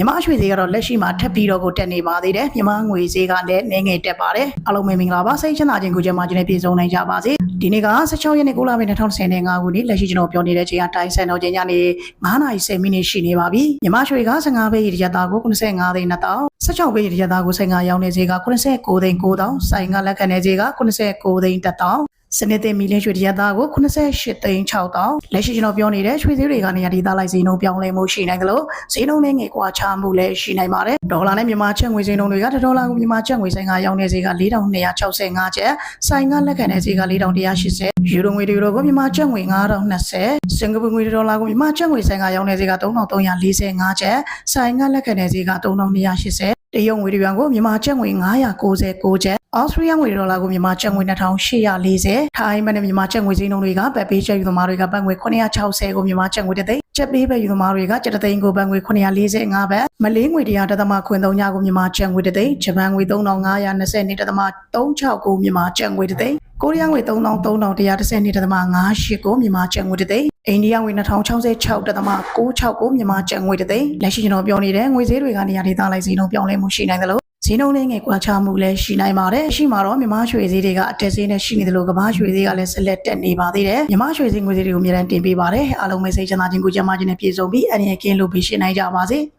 မြန်မာရွှေဈေးကတော့လက်ရှိမှာထပ်ပြီးတော့ကိုတက်နေပါသေးတယ်မြန်မာငွေဈေးကလည်းနည်းငယ်တက်ပါတယ်အားလုံးပဲမင်္ဂလာပါစိတ်ချမ်းသာခြင်းကိုကြမှာခြင်းနဲ့ပြည့်စုံနိုင်ကြပါစေဒီနေ့က16ရက်နေ့9လပိုင်း2025ခုနှစ်လက်ရှိကျွန်တော်ပြောနေတဲ့ချိန်ကတိုင်းဆန်တော်ချိန်ညနေ9:10မိနစ်ရှိနေပါပြီမြန်မာရွှေက15ပဲရည်ရတာကို95သိန်း2000 16ပဲရည်ရတာကို15ရောင်းနေဈေးက89သိန်း9000ဆိုင်ကလက်ခံနေဈေးက89သိန်း1000 စနစ်တင်မီလင်းရွှေတရသားကို88သိန်း6000လက်ရှိကျွန်တော်ပြောနေတဲ့ရွှေသေးတွေကနေရာဒေသလိုက်ဈေးနှုန်းပြောင်းလဲမှုရှိနိုင်တယ်လို့ဈေးနှုန်းနဲ့ငွေကွာခြားမှုလည်းရှိနိုင်ပါတယ်ဒေါ်လာနဲ့မြန်မာကျပ်ငွေဈေးနှုန်းတွေကဒေါ်လာကိုမြန်မာကျပ်ငွေဆိုင်ကရောင်းနေဈေးက4265ကျပ်ဆိုင်ကလက်ခံနေဈေးက4180ယူရိုငွေတွေကိုမြန်မာကျပ်ငွေ9020စင်ကာပူငွေဒေါ်လာကိုမြန်မာကျပ်ငွေဆိုင်ကရောင်းနေဈေးက3345ကျပ်ဆိုင်ကလက်ခံနေဈေးက3280 တရုတ်ငွေတပြန်ကိုမြန်မာကျပ်ငွေ999ကျပ်အော်စတြေးလျငွေဒေါ်လာကိုမြန်မာကျပ်ငွေ2840ထိုင်းမနဲ့မြန်မာကျပ်ငွေဈေးနှုန်းတွေကဗတ်ပေးချက်ယူသမားတွေကဘတ်ငွေ960ကိုမြန်မာကျပ်ငွေတစ်သိန်းကျပ်ပေးပဲယူသမားတွေကကျပ်တစ်သိန်းကိုဘတ်ငွေ945ဘတ်မလေးငွေတရားတသမခွင်3ညကိုမြန်မာကျပ်ငွေတစ်သိန်းဂျပန်ငွေ3520တသမ36ကိုမြန်မာကျပ်ငွေတစ်သိန်းကိုရီးယားငွေ3330တသမ58ကိုမြန်မာကျပ်ငွေတစ်သိန်း အိန္ဒိယငွေ2066တသမ96ကိုမြန်မာကျပ်ငွေတစ်သိန်းလက်ရှိကျွန်တော်ပြောနေတဲ့ငွေဈေးတွေကနေရာဒေသလိုက်ဈေးနှုန်းပြောင်းလဲမှုရှိနိုင်တယ်လို့ဈေးနှုန်းလေးငယ်ကွာခြားမှုလည်းရှိနိုင်ပါတယ်။ရှိမှာတော့မြမရွှေဈေးတွေကအတက်ဈေးနဲ့ရှိနေတယ်လို့ကမ္ဘာရွှေဈေးကလည်းဆက်လက်တက်နေပါသေးတယ်။မြမရွှေဈေးငွေဈေးတွေကိုအများအားတင်ပေးပါတယ်။အားလုံးပဲစိတ်ချမ်းသာခြင်းကိုကြံ့မာခြင်းနဲ့ပြည့်စုံပြီးအနေနဲ့ကင်းလို့ပြီးရှင်းနိုင်ကြပါစေ။